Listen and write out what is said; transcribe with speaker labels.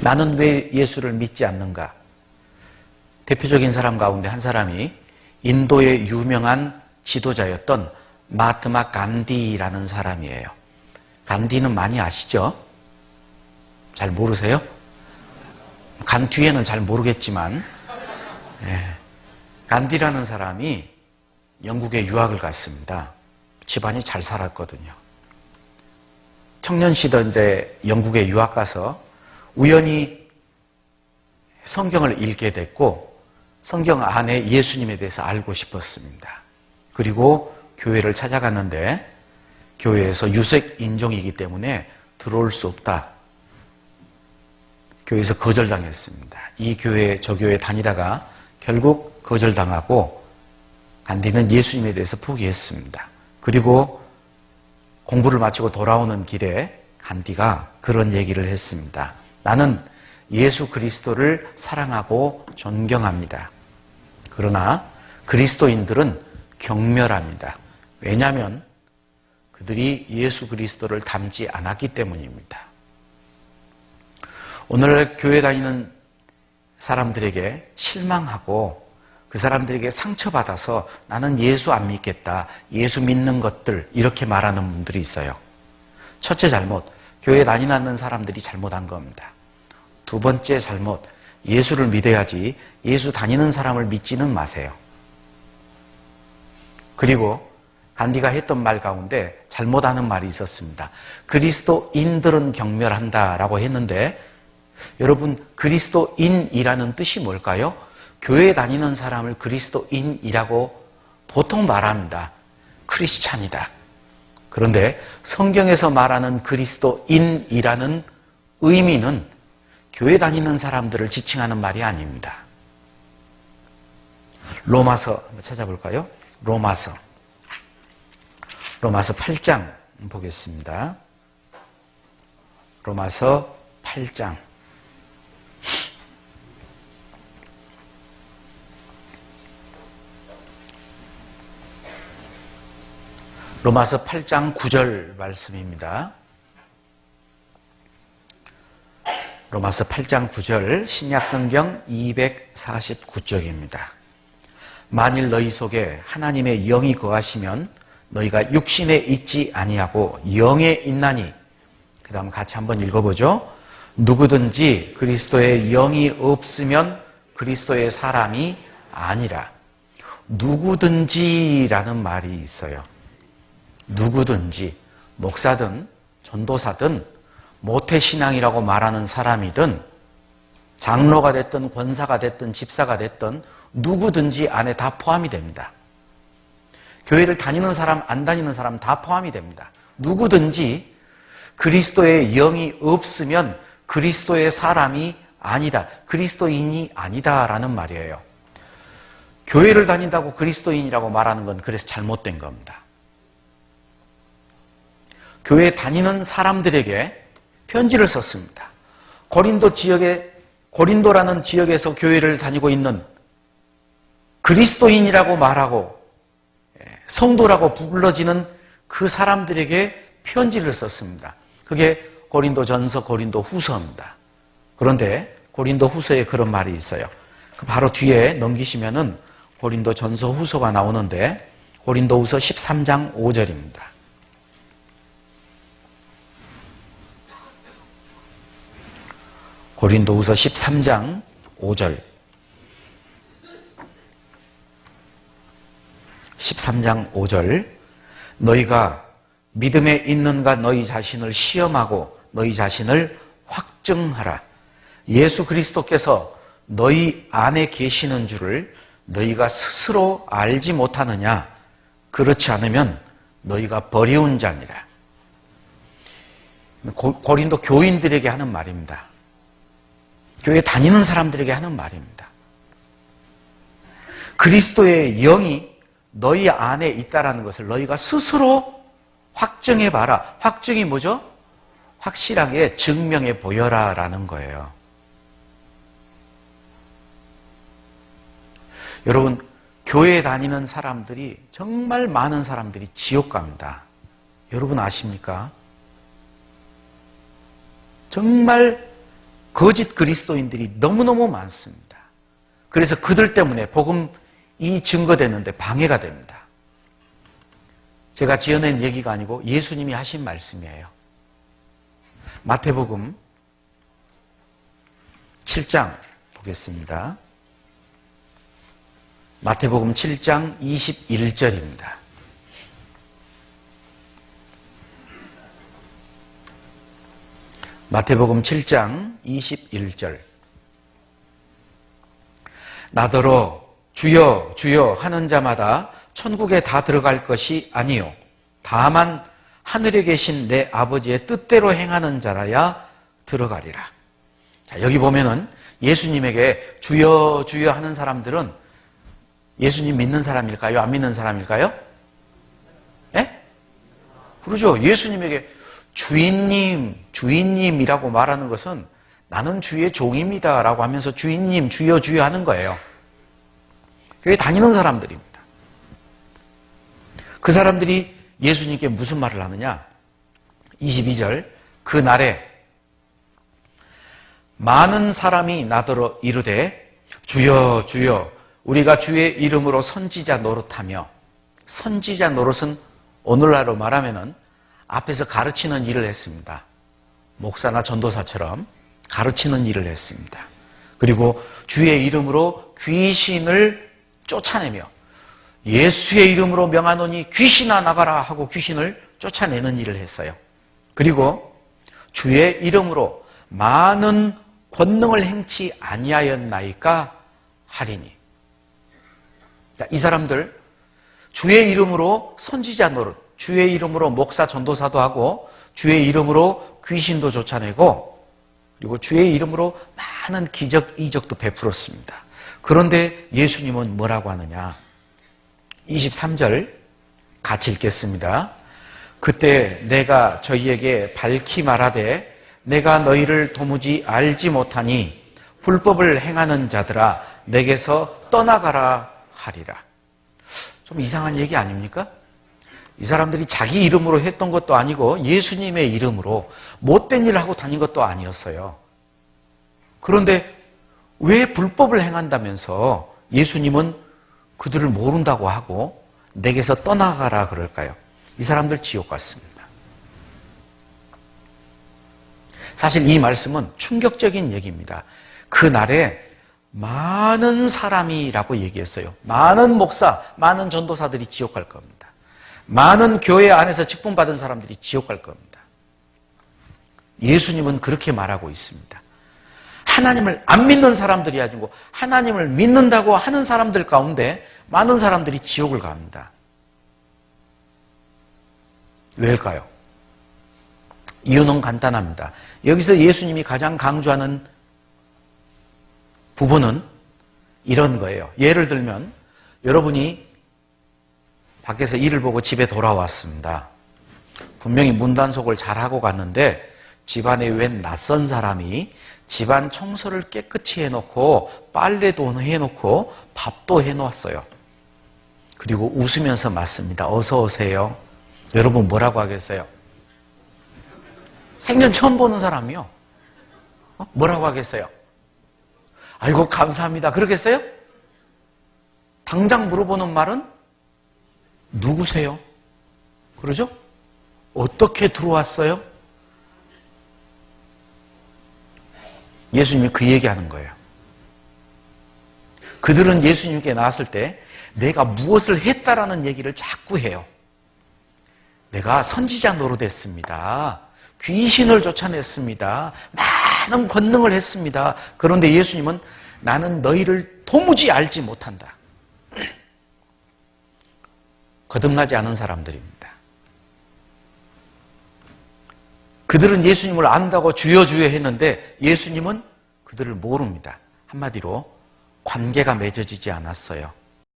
Speaker 1: 나는 왜 예수를 믿지 않는가? 대표적인 사람 가운데 한 사람이 인도의 유명한 지도자였던 마트마 간디라는 사람이에요. 간디는 많이 아시죠? 잘 모르세요? 간 뒤에는 잘 모르겠지만, 예. 간디라는 사람이 영국에 유학을 갔습니다. 집안이 잘 살았거든요. 청년 시절에 영국에 유학 가서 우연히 성경을 읽게 됐고 성경 안에 예수님에 대해서 알고 싶었습니다. 그리고 교회를 찾아갔는데 교회에서 유색 인종이기 때문에 들어올 수 없다. 교회에서 거절당했습니다. 이 교회 저 교회 다니다가 결국 거절당하고 간디는 예수님에 대해서 포기했습니다. 그리고 공부를 마치고 돌아오는 길에 간디가 그런 얘기를 했습니다. 나는 예수 그리스도를 사랑하고 존경합니다. 그러나 그리스도인들은 경멸합니다. 왜냐하면 그들이 예수 그리스도를 닮지 않았기 때문입니다. 오늘 교회 다니는 사람들에게 실망하고 그 사람들에게 상처받아서 나는 예수 안 믿겠다. 예수 믿는 것들 이렇게 말하는 분들이 있어요. 첫째 잘못, 교회 다니는 사람들이 잘못한 겁니다. 두 번째 잘못, 예수를 믿어야지 예수 다니는 사람을 믿지는 마세요. 그리고 간디가 했던 말 가운데 잘못하는 말이 있었습니다. 그리스도인들은 경멸한다라고 했는데 여러분 그리스도인이라는 뜻이 뭘까요? 교회 다니는 사람을 그리스도인이라고 보통 말합니다. 크리스찬이다. 그런데 성경에서 말하는 그리스도인이라는 의미는 교회 다니는 사람들을 지칭하는 말이 아닙니다. 로마서 찾아볼까요? 로마서. 로마서 8장 보겠습니다. 로마서 8장. 로마서 8장 9절 말씀입니다. 로마서 8장 9절 신약성경 249쪽입니다. 만일 너희 속에 하나님의 영이 거하시면 너희가 육신에 있지 아니하고 영에 있나니 그 다음 같이 한번 읽어보죠. 누구든지 그리스도의 영이 없으면 그리스도의 사람이 아니라 누구든지라는 말이 있어요. 누구든지 목사든 전도사든 모태신앙이라고 말하는 사람이든 장로가 됐든 권사가 됐든 집사가 됐든 누구든지 안에 다 포함이 됩니다. 교회를 다니는 사람, 안 다니는 사람 다 포함이 됩니다. 누구든지 그리스도의 영이 없으면 그리스도의 사람이 아니다. 그리스도인이 아니다라는 말이에요. 교회를 다닌다고 그리스도인이라고 말하는 건 그래서 잘못된 겁니다. 교회 다니는 사람들에게 편지를 썼습니다. 고린도 지역에 고린도라는 지역에서 교회를 다니고 있는 그리스도인이라고 말하고 예, 성도라고 불러지는 그 사람들에게 편지를 썼습니다. 그게 고린도 전서, 고린도 후서입니다. 그런데 고린도 후서에 그런 말이 있어요. 그 바로 뒤에 넘기시면은 고린도 전서 후서가 나오는데 고린도 후서 13장 5절입니다. 고린도후서 13장 5절 13장 5절 너희가 믿음에 있는가 너희 자신을 시험하고 너희 자신을 확증하라. 예수 그리스도께서 너희 안에 계시는 줄을 너희가 스스로 알지 못하느냐? 그렇지 않으면 너희가 버리운 자니라. 고린도 교인들에게 하는 말입니다. 교회 다니는 사람들에게 하는 말입니다. 그리스도의 영이 너희 안에 있다라는 것을 너희가 스스로 확정해 봐라. 확증이 뭐죠? 확실하게 증명해 보여라라는 거예요. 여러분, 교회 다니는 사람들이 정말 많은 사람들이 지옥 갑니다. 여러분 아십니까? 정말 거짓 그리스도인들이 너무너무 많습니다. 그래서 그들 때문에 복음이 증거되는데 방해가 됩니다. 제가 지어낸 얘기가 아니고 예수님이 하신 말씀이에요. 마태복음 7장 보겠습니다. 마태복음 7장 21절입니다. 마태복음 7장 21절. 나더러 주여 주여 하는 자마다 천국에 다 들어갈 것이 아니요 다만 하늘에 계신 내 아버지의 뜻대로 행하는 자라야 들어가리라. 자, 여기 보면은 예수님에게 주여 주여 하는 사람들은 예수님 믿는 사람일까요? 안 믿는 사람일까요? 예? 그러죠. 예수님에게 주인님, 주인님이라고 말하는 것은 나는 주의 종입니다. 라고 하면서 주인님, 주여, 주여 하는 거예요. 교회 다니는 사람들입니다. 그 사람들이 예수님께 무슨 말을 하느냐? 22절, 그 날에 많은 사람이 나더러 이르되 주여, 주여, 우리가 주의 이름으로 선지자 노릇하며 선지자 노릇은 오늘날로 말하면은 앞에서 가르치는 일을 했습니다. 목사나 전도사처럼 가르치는 일을 했습니다. 그리고 주의 이름으로 귀신을 쫓아내며 예수의 이름으로 명하노니 귀신아 나가라 하고 귀신을 쫓아내는 일을 했어요. 그리고 주의 이름으로 많은 권능을 행치 아니하였나이까 하리니. 이 사람들 주의 이름으로 선지자 노릇, 주의 이름으로 목사 전도사도 하고 주의 이름으로 귀신도 쫓아내고 그리고 주의 이름으로 많은 기적 이적도 베풀었습니다. 그런데 예수님은 뭐라고 하느냐? 23절 같이 읽겠습니다. 그때 내가 저희에게 밝히 말하되 내가 너희를 도무지 알지 못하니 불법을 행하는 자들아 내게서 떠나가라 하리라. 좀 이상한 얘기 아닙니까? 이 사람들이 자기 이름으로 했던 것도 아니고 예수님의 이름으로 못된 일을 하고 다닌 것도 아니었어요. 그런데 왜 불법을 행한다면서 예수님은 그들을 모른다고 하고 내게서 떠나가라 그럴까요? 이 사람들 지옥 같습니다. 사실 이 말씀은 충격적인 얘기입니다. 그 날에 많은 사람이라고 얘기했어요. 많은 목사, 많은 전도사들이 지옥 갈 겁니다. 많은 교회 안에서 직분 받은 사람들이 지옥 갈 겁니다. 예수님은 그렇게 말하고 있습니다. 하나님을 안 믿는 사람들이 아니고 하나님을 믿는다고 하는 사람들 가운데 많은 사람들이 지옥을 갑니다. 왜일까요? 이유는 간단합니다. 여기서 예수님이 가장 강조하는 부분은 이런 거예요. 예를 들면 여러분이 밖에서 일을 보고 집에 돌아왔습니다. 분명히 문단속을 잘하고 갔는데 집안에 웬 낯선 사람이 집안 청소를 깨끗이 해놓고 빨래도 해놓고 밥도 해놓았어요. 그리고 웃으면서 맞습니다. 어서 오세요. 여러분 뭐라고 하겠어요? 생전 처음 보는 사람이요. 어? 뭐라고 하겠어요? 아이고 감사합니다. 그러겠어요? 당장 물어보는 말은 누구세요? 그러죠? 어떻게 들어왔어요? 예수님이 그 얘기하는 거예요. 그들은 예수님께 나왔을 때 내가 무엇을 했다라는 얘기를 자꾸 해요. 내가 선지자 노릇했습니다. 귀신을 쫓아냈습니다. 많은 권능을 했습니다. 그런데 예수님은 나는 너희를 도무지 알지 못한다. 거듭나지 않은 사람들입니다. 그들은 예수님을 안다고 주여 주여 했는데 예수님은 그들을 모릅니다. 한마디로 관계가 맺어지지 않았어요.